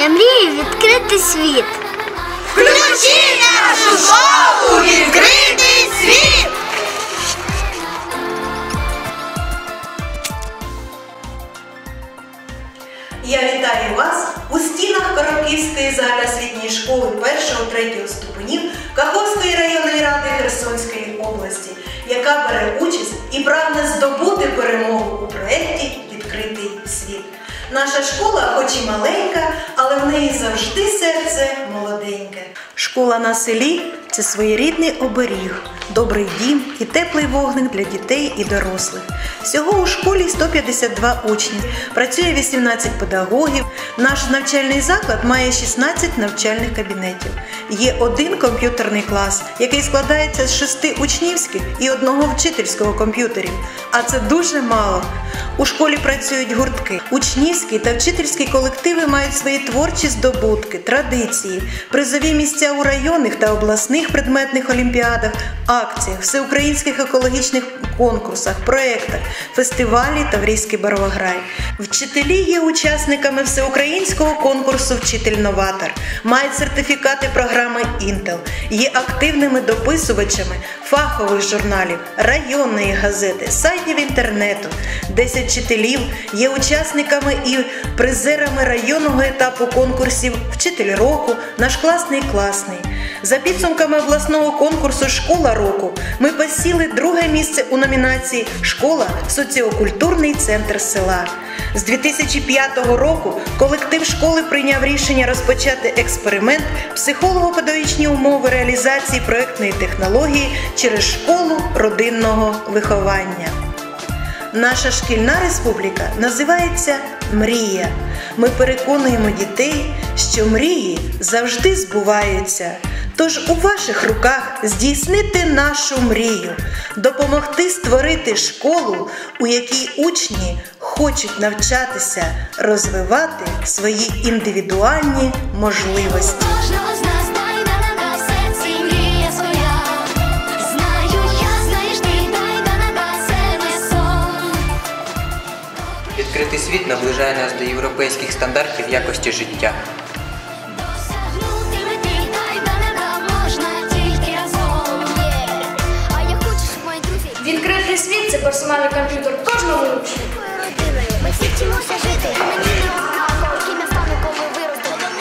Я мрію відкрити світ. Включи нашу шоу відкритий світ! Я вітаю вас у стінах Коробківської загальноосвітньої школи 1-3 ступенів Каховської районної ради Херсонської області, яка бере участь і прагне здобути перемогу Наша школа, хоч і маленька, але в неї завжди серце молоденьке. Школа на селі це своєрідний оберіг, добрий дім і теплий вогник для дітей і дорослих. Всього у школі 152 учні, працює 18 педагогів. Наш навчальний заклад має 16 навчальних кабінетів. Є один комп'ютерний клас, який складається з шести учнівських і одного вчительського комп'ютерів. А це дуже мало. У школі працюють гуртки. Учнівські та вчительські колективи мають свої творчі здобутки, традиції, призові місця у районних та обласних предметних олімпіадах, акціях, всеукраїнських екологічних конкурсах, проєктах, фестивалі Таврійський барвограй. Вчителі є учасниками всеукраїнського конкурсу Вчитель-новатор, мають сертифікати програми Інтел, є активними дописувачами фахових журналів, районної газети, сайтів інтернету. 10 вчителів є учасниками і призерами районного етапу конкурсів Вчитель року, наш класний класний. За підсумками обласного конкурсу Школа року ми посіли друге місце у номінації Школа соціокультурний центр села. З 2005 року колектив школи прийняв рішення розпочати експеримент психолого-педагогічні умови реалізації проектної технології через школу родинного виховання. Наша шкільна республіка називається Мрія. Ми переконуємо дітей, що мрії завжди збуваються. Тож у ваших руках здійснити нашу мрію, допомогти створити школу, у якій учні хочуть навчатися, розвивати свої індивідуальні можливості. Відкритий світ наближає нас до європейських стандартів якості життя. Персональний комп'ютер кожному учню. Ми всі вчимося жити.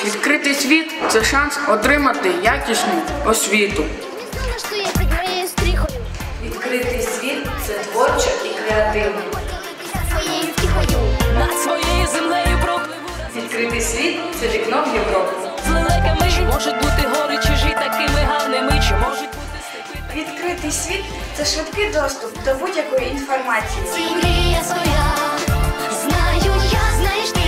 Відкритий світ це шанс отримати якісну освіту. Відкритий світ це творчо і креативно. Поділитися своєю втіхою. Над своєю землею пропливу Відкритий світ це вікно в Європу. з лелеками. Чи можуть бути гори чужі такими гарними? Чи можуть степи? Відкритий світ це швидкий доступ до будь-якої інформації. Знаю я, знаєш ти,